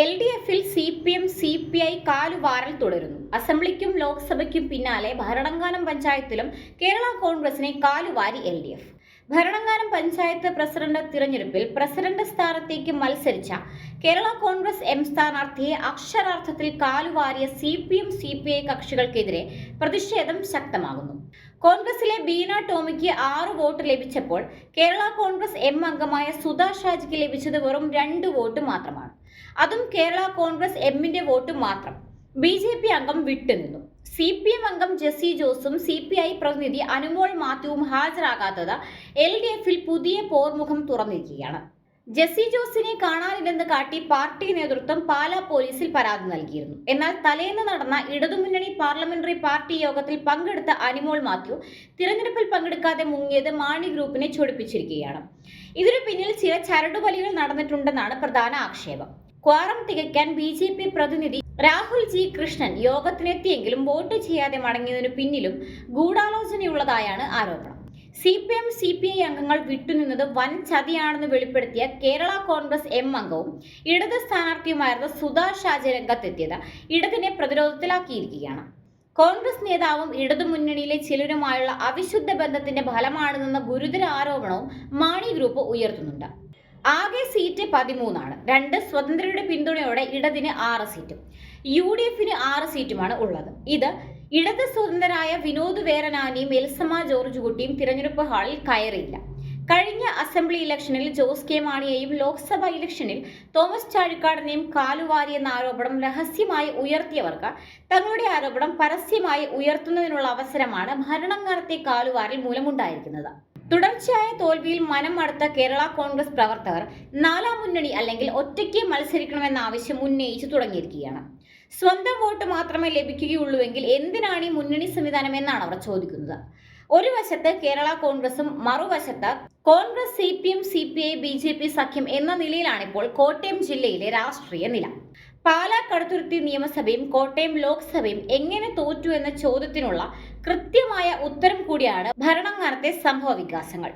L D എഫിൽ C P M C P I കാലുവാറൽ തുടരുന്നു. അസംബ്ലിക്കും ലോക്സഭയ്ക്കും പിന്നാലെ ഭരണങ്കാനം പഞ്ചായത്തിലും കേരള കോൺഗ്രസിനെ കാലുവാരി L D F Bharananganam panchayat president തിരഞ്ഞെടുപ്പിൽ പ്രസിഡന്റ് സ്ഥാനത്തേക്ക് മത്സരിച്ച കേരള കോൺഗ്രസ് എം സ്ഥാനാർത്ഥിയെ അക്ഷരാർത്ഥത്തിൽ കാലുവാരിയ C P M C P I കക്ഷികൾക്കെതിരെ പ്രതിഷേധം ശക്തമാകുന്നു. കോൺഗ്രസിലെ ബീന ടോമിക്ക് ആറ് വോട്ട് ലഭിച്ചപ്പോൾ കേരള കോൺഗ്രസ് എം അംഗമായ സുധാ ഷാജിക്ക് ലഭിച്ചത് വെറും രണ്ട് വോട്ട് മാത്രമാണ്. അതും കേരള കോൺഗ്രസ് എമ്മിന്റെ വോട്ട് മാത്രം. ബി ജെ പി അംഗം വിട്ടുനിന്നു. സി പി എം അംഗം ജെസ്സി ജോസും സി പി ഐ പ്രതിനിധി അനുമോൾ മാത്യുവും ഹാജരാകാത്തത് എൽ ഡി എഫിൽ പുതിയ പോർമുഖം തുറന്നിരിക്കുകയാണ്. ജെസ്സി ജോസിനെ കാണാനില്ലെന്ന് കാട്ടി പാർട്ടി നേതൃത്വം പാലാ പോലീസിൽ പരാതി നൽകിയിരുന്നു. എന്നാൽ തലേന്ന് നടന്ന ഇടതുമുന്നണി പാർലമെന്ററി പാർട്ടി യോഗത്തിൽ പങ്കെടുത്ത അനിമോൾ മാത്യു തിരഞ്ഞെടുപ്പിൽ പങ്കെടുക്കാതെ മുങ്ങിയത് മാണി ഗ്രൂപ്പിനെ ചൊടിപ്പിച്ചിരിക്കുകയാണ്. ഇതിനു പിന്നിൽ ചില ചരടുവലികൾ നടന്നിട്ടുണ്ടെന്നാണ് പ്രധാന ആക്ഷേപം. ക്വാറം തികയ്ക്കാൻ ബി ജെ പി പ്രതിനിധി രാഹുൽ ജി കൃഷ്ണൻ യോഗത്തിനെത്തിയെങ്കിലും വോട്ട് ചെയ്യാതെ മടങ്ങിയതിനു പിന്നിലും ഗൂഢാലോചനയുള്ളതായാണ് ആരോപണം. C P M C P I അംഗങ്ങൾ വിട്ടുനിന്നത് വൻ ചതിയാണെന്ന് വെളിപ്പെടുത്തിയ കേരള കോൺഗ്രസ് എം അംഗവും ഇടത് സ്ഥാനാർത്ഥിയുമായിരുന്ന സുധാ ഷാജി രംഗത്തെത്തിയത് ഇടതിനെ പ്രതിരോധത്തിലാക്കിയിരിക്കുകയാണ്. കോൺഗ്രസ് നേതാവും ഇടതുമുന്നണിയിലെ ചിലരുമായുള്ള അവിശുദ്ധ ബന്ധത്തിന്റെ ഫലമാണെന്ന ഗുരുതര ആരോപണവും മാണി ഗ്രൂപ്പ് ഉയർത്തുന്നുണ്ട്. ആകെ സീറ്റ് പതിമൂന്നാണ്. രണ്ട് സ്വതന്ത്രരുടെ പിന്തുണയോടെ ഇടതിന് ആറ് സീറ്റും. യു ഡി എഫിന് ആറ് സീറ്റുമാണ് ഉള്ളത്. ഇത് ഇടത് സ്വതന്ത്രരായ വിനോദ് വേരനാനിയും എൽസമ്മ ജോർജ് കുട്ടിയും തിരഞ്ഞെടുപ്പ് ഹാളിൽ കയറിയില്ല. കഴിഞ്ഞ അസംബ്ലി ഇലക്ഷനിൽ ജോസ് കെ മാണിയെയും ലോക്സഭാ ഇലക്ഷനിൽ തോമസ് ചാഴിക്കാടനെയും കാലുവാരിയെന്ന ആരോപണം രഹസ്യമായി ഉയർത്തിയവർക്ക് തങ്ങളുടെ ആരോപണം പരസ്യമായി ഉയർത്തുന്നതിനുള്ള അവസരമാണ് ഭരണങ്ങാനത്തെ കാലുവാരിൽ മൂലമുണ്ടായിരിക്കുന്നത്. തുടർച്ചയായ തോൽവിയിൽ മനം മടുത്ത കേരള കോൺഗ്രസ് പ്രവർത്തകർ നാലാം മുന്നണി അല്ലെങ്കിൽ ഒറ്റയ്ക്ക് മത്സരിക്കണമെന്ന ആവശ്യം ഉന്നയിച്ചു തുടങ്ങിയിരിക്കുകയാണ്. സ്വന്തം വോട്ട് മാത്രമേ ലഭിക്കുകയുള്ളൂവെങ്കിൽ എന്തിനാണ് ഈ മുന്നണി സംവിധാനം എന്നാണ് അവർ ചോദിക്കുന്നത്. ഒരു വശത്ത് കേരള കോൺഗ്രസും മറുവശത്ത് Congress C P M C P I B J P സഖ്യം എന്ന നിലയിലാണ് ഇപ്പോൾ കോട്ടയം ജില്ലയിലെ രാഷ്ട്രീയ നില. പാലാ കടുത്തുരുത്തി നിയമസഭയും കോട്ടയം ലോക്സഭയും എങ്ങനെ തോറ്റു എന്ന ചോദ്യത്തിനുള്ള കൃത്യമായ ഉത്തരം കൂടിയാണ് ഭരണങ്ങാനത്തെ സംഭവ വികാസങ്ങൾ.